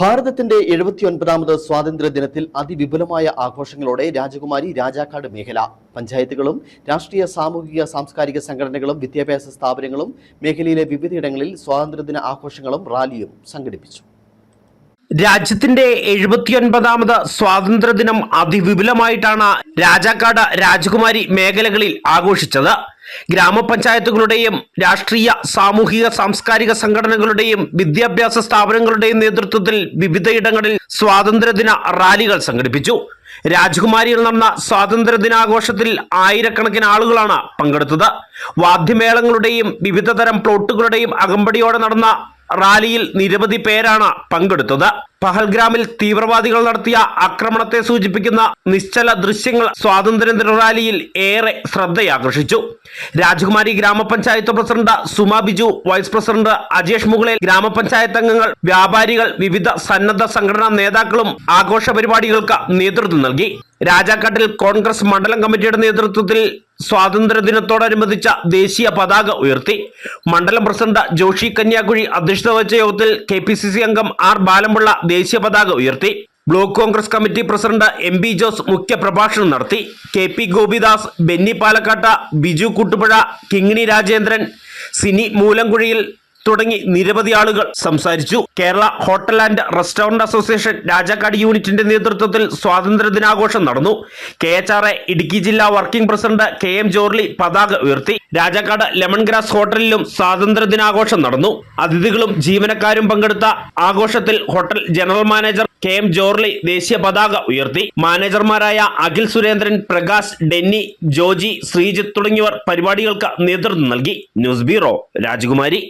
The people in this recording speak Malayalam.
ഭാരതത്തിന്റെ എഴുപത്തിയൊൻപതാമത് സ്വാതന്ത്ര്യ ദിനത്തിൽ അതിവിപുലമായ ആഘോഷങ്ങളോടെ രാജകുമാരി രാജാക്കാട് മേഖല. പഞ്ചായത്തുകളും രാഷ്ട്രീയ സാമൂഹിക സാംസ്കാരിക സംഘടനകളും വിദ്യാഭ്യാസ സ്ഥാപനങ്ങളും മേഖലയിലെ വിവിധയിടങ്ങളിൽ സ്വാതന്ത്ര്യദിന ആഘോഷങ്ങളും റാലിയും സംഘടിപ്പിച്ചു. രാജ്യത്തിന്റെ എഴുപത്തിയൊൻപതാമത് സ്വാതന്ത്ര്യദിനം അതിവിപുലമായിട്ടാണ് രാജാക്കാട് രാജകുമാരി മേഖലകളിൽ ആഘോഷിച്ചത്. ഗ്രാമപഞ്ചായത്തുകളുടെയും രാഷ്ട്രീയ സാമൂഹിക സാംസ്കാരിക സംഘടനകളുടെയും വിദ്യാഭ്യാസ സ്ഥാപനങ്ങളുടെയും നേതൃത്വത്തിൽ വിവിധയിടങ്ങളിൽ സ്വാതന്ത്ര്യദിന റാലികൾ സംഘടിപ്പിച്ചു. രാജകുമാരിയിൽ നടന്ന സ്വാതന്ത്ര്യദിനാഘോഷത്തിൽ ആയിരക്കണക്കിന് ആളുകളാണ് പങ്കെടുത്തത്. വാദ്യമേളങ്ങളുടെയും വിവിധതരം പ്ലോട്ടുകളുടെയും അകമ്പടിയോടെ നടന്ന റാലിയിൽ നിരവധി പേരാണ് പങ്കെടുത്തത്. പഹൽഗ്രാമിൽ തീവ്രവാദികൾ നടത്തിയ ആക്രമണത്തെ സൂചിപ്പിക്കുന്ന നിശ്ചല ദൃശ്യങ്ങൾ സ്വാതന്ത്ര്യദിന റാലിയിൽ ഏറെ ശ്രദ്ധയാകർഷിച്ചു. രാജകുമാരി ഗ്രാമപഞ്ചായത്ത് president Suma Biju vice president Ajesh Mukalel ഗ്രാമപഞ്ചായത്ത് അംഗങ്ങൾ വ്യാപാരികൾ വിവിധ സന്നദ്ധ സംഘടനാ നേതാക്കളും ആഘോഷ പരിപാടികൾക്ക് നേതൃത്വം നൽകി. രാജാക്കാട്ടിൽ കോൺഗ്രസ് മണ്ഡലം കമ്മിറ്റിയുടെ നേതൃത്വത്തിൽ സ്വാതന്ത്ര്യദിനത്തോടനുബന്ധിച്ച ദേശീയ പതാക ഉയർത്തി. മണ്ഡലം പ്രസിഡന്റ് ജോഷി കന്യാകുഴി അധ്യക്ഷത വഹിച്ച യോഗത്തിൽ കെ പി സി സി അംഗം ആർ ബാലമുള്ള ദേശീയ പതാക ഉയർത്തി. Block Congress committee president M B Jose മുഖ്യ പ്രഭാഷണം നടത്തി. കെ പി ഗോപിദാസ് ബെന്നി പാലക്കാട്ട ബിജു കൂട്ടുപുഴ കിങ്ങിണി രാജേന്ദ്രൻ സിനി മൂലംകുഴിയിൽ തുടങ്ങി നിരവധി ആളുകൾ സംസാരിച്ചു. Kerala hotel and restaurant association Rajakkad യൂണിറ്റിന്റെ നേതൃത്വത്തിൽ സ്വാതന്ത്ര്യ ദിനാഘോഷം നടന്നു. K H R A Idukki ജില്ലാ working president K M Jorly പതാക ഉയർത്തി. രാജാക്കാട് ലെമൺ ഗ്രാസ് ഹോട്ടലിലും സ്വാതന്ത്ര്യ ദിനാഘോഷം നടന്നു. അതിഥികളും ജീവനക്കാരും പങ്കെടുത്ത ആഘോഷത്തിൽ hotel general manager K M Jorly ദേശീയ പതാക ഉയർത്തി. മാനേജർമാരായ അഖിൽ സുരേന്ദ്രൻ പ്രകാശ് ഡെന്നി ജോജി ശ്രീജിത്ത് തുടങ്ങിയവർ പരിപാടികൾക്ക് നേതൃത്വം നൽകി. ന്യൂസ് ബ്യൂറോ രാജകുമാരി.